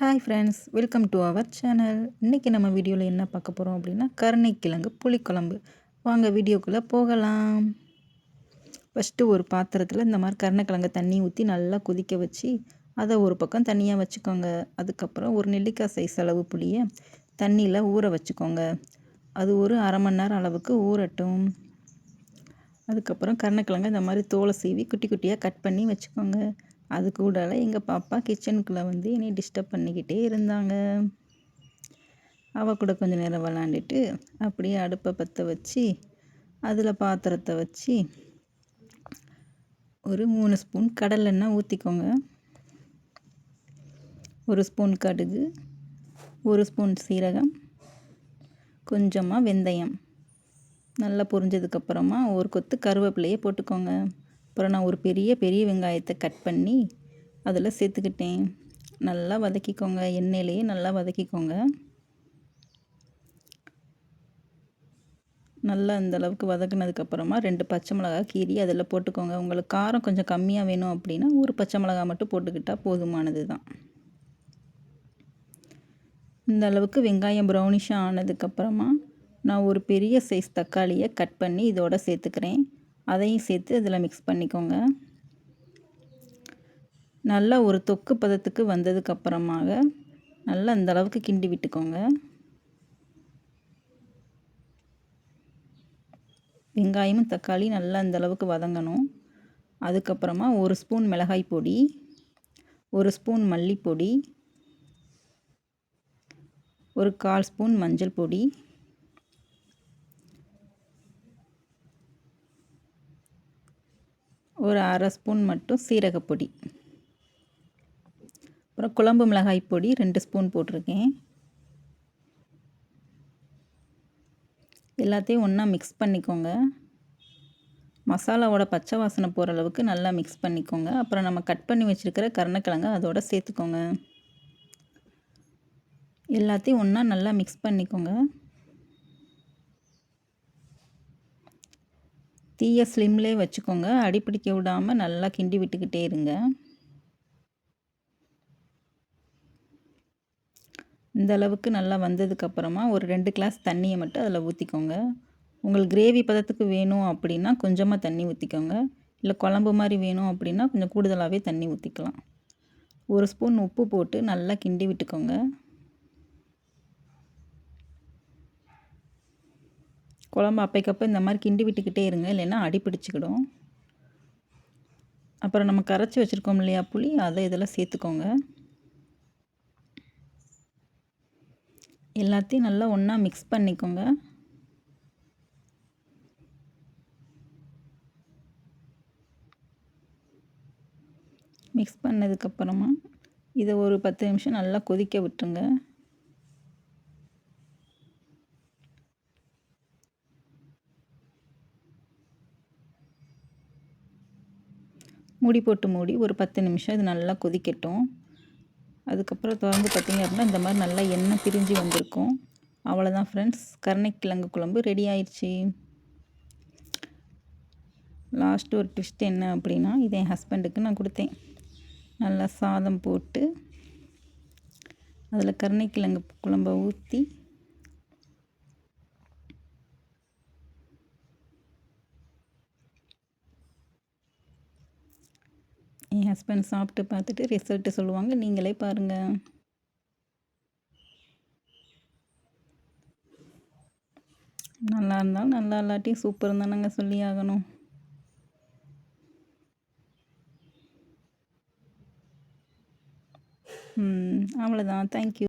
Hi friends welcome to our channel இன்றைக்கி நம்ம வீடியோவில் என்ன பார்க்க போகிறோம் அப்படின்னா கருணைக்கிழங்கு புளிக்குழம்பு. வாங்க வீடியோக்குள்ளே போகலாம். ஃபஸ்ட்டு ஒரு பாத்திரத்தில் இந்த மாதிரி கருணைக்கிழங்கு தண்ணி ஊற்றி நல்லா கொதிக்க வச்சு அதை ஒரு பக்கம் தனியாக வச்சுக்கோங்க. அதுக்கப்புறம் ஒரு நெல்லிக்காய் சைஸ் அளவு புளியை தண்ணியில் ஊற வச்சுக்கோங்க. அது ஒரு அரை மணி நேரம் அளவுக்கு ஊறட்டும். அதுக்கப்புறம் கருணைக்கிழங்கு இந்த மாதிரி தோலை சீவி குட்டி குட்டியாக கட் பண்ணி வச்சுக்கோங்க. அது கூட எங்கள் பாப்பா கிச்சனுக்குள்ளே வந்து என்னை டிஸ்டர்ப் பண்ணிக்கிட்டே இருந்தாங்க. அவள் கூட கொஞ்சம் நேரம் விளாண்டுட்டு அப்படியே அடுப்பை பற்ற வச்சு அதில் பாத்திரத்தை வச்சு ஒரு மூணு ஸ்பூன் கடலெண்ணெய் ஊற்றிக்கோங்க ஒரு ஸ்பூன் கடுகு ஒரு ஸ்பூன் சீரகம் கொஞ்சமாக வெந்தயம். நல்லா பொரிஞ்சதுக்கப்புறமா ஒரு கொத்து கருவேப்பிலையே போட்டுக்கோங்க. அப்புறம் நான் ஒரு பெரிய பெரிய வெங்காயத்தை கட் பண்ணி அதில் சேர்த்துக்கிட்டேன். நல்லா வதக்கிக்கோங்க. எண்ணெயிலேயே நல்லா வதக்கிக்கோங்க. நல்லா இந்த அளவுக்கு வதக்குனதுக்கப்புறமா ரெண்டு பச்சை மிளகா கீரி அதில் போட்டுக்கோங்க. உங்களுக்கு காரம் கொஞ்சம் கம்மியாக வேணும் அப்படின்னா ஒரு பச்சை மிளகா மட்டும் போட்டுக்கிட்டால் போதுமானது தான். இந்த அளவுக்கு வெங்காயம் ப்ரௌனிஷாக ஆனதுக்கப்புறமா நான் ஒரு பெரிய சைஸ் தக்காளியை கட் பண்ணி இதோட சேர்த்துக்கிறேன். அதையும் சேர்த்து அதில் மிக்ஸ் பண்ணிக்கோங்க. நல்லா ஒரு தொக்கு பதத்துக்கு வந்ததுக்கப்புறமாக நல்லா அந்த அளவுக்கு கிண்டி விட்டுக்கோங்க. வெங்காயமும் தக்காளி நல்லா அந்த அளவுக்கு வதங்கணும். அதுக்கப்புறமா ஒரு ஸ்பூன் மிளகாய் பொடி ஒரு ஸ்பூன் மல்லிப்பொடி ஒரு கால் ஸ்பூன் மஞ்சள் பொடி ஒரு அரை ஸ்பூன் மட்டும் சீரகப்பொடி. அப்புறம் குழம்பு மிளகாய் பொடி ரெண்டு ஸ்பூன் போட்டிருக்கேன். எல்லாத்தையும் ஒன்றா மிக்ஸ் பண்ணிக்கோங்க. மசாலாவோட பச்சை வாசனை போகிற அளவுக்கு நல்லா மிக்ஸ் பண்ணிக்கோங்க. அப்புறம் நம்ம கட் பண்ணி வச்சுருக்கிற கருணக்கிழங்கு அதோட சேர்த்துக்கோங்க. எல்லாத்தையும் ஒன்றா நல்லா மிக்ஸ் பண்ணிக்கோங்க. தீயை ஸ்லிம்லே வச்சுக்கோங்க. அடிப்பிடிக்க விடாமல் நல்லா கிண்டி விட்டுக்கிட்டே இருங்க. இந்த அளவுக்கு நல்லா வந்ததுக்கப்புறமா ஒரு ரெண்டு கிளாஸ் தண்ணியை மட்டும் அதில் ஊற்றிக்கோங்க உங்களுக்கு கிரேவி பதத்துக்கு வேணும் அப்படின்னா கொஞ்சமாக தண்ணி ஊற்றிக்கோங்க இல்லை குழம்பு மாதிரி வேணும் அப்படின்னா கொஞ்சம் கூடுதலாகவே தண்ணி ஊற்றிக்கலாம் ஒரு ஸ்பூன் உப்பு போட்டு நல்லா கிண்டி விட்டுக்கோங்க. குழம்பு அப்பைக்கப்போ இந்த மாதிரி கிண்டி விட்டுக்கிட்டே இருங்க இல்லைன்னா அடி பிடிச்சிக்கிடும். அப்புறம் நம்ம கரைச்சி வச்சுருக்கோம் இல்லையா புளி அதை இதெல்லாம் சேர்த்துக்கோங்க. எல்லாத்தையும் நல்லா ஒன்றா மிக்ஸ் பண்ணிக்கோங்க. மிக்ஸ் பண்ணதுக்கப்புறமா இதை ஒரு பத்து நிமிஷம் நல்லா கொதிக்க விட்டுருங்க. மூடி போட்டு மூடி ஒரு பத்து நிமிஷம் இது நல்லா கொதிக்கட்டும். அதுக்கப்புறம் திறந்து பார்த்திங்க அப்படின்னா இந்த மாதிரி நல்லா எண்ணெய் பிரிஞ்சு வந்திருக்கும். அவ்வளோதான் ஃப்ரெண்ட்ஸ் கருணைக்கிழங்கு குழம்பு ரெடி ஆயிடுச்சு. லாஸ்ட்டு ஒரு ட்விஸ்ட் என்ன அப்படின்னா இது என் ஹஸ்பண்டுக்கு நான் கொடுத்தேன். நல்லா சாதம் போட்டு அதில் கருணைக்கிழங்கு குழம்பை ஊற்றி என் ஹஸ்பண்ட் சாப்பிட்டு பார்த்துட்டு ரிசல்ட்டு சொல்லுவாங்க. நீங்களே பாருங்கள் நல்லா இருந்தாலும் நல்லா இல்லாட்டி சூப்பர் தானங்க சொல்லி ஆகணும். அவ்வளோதான் தேங்க்யூ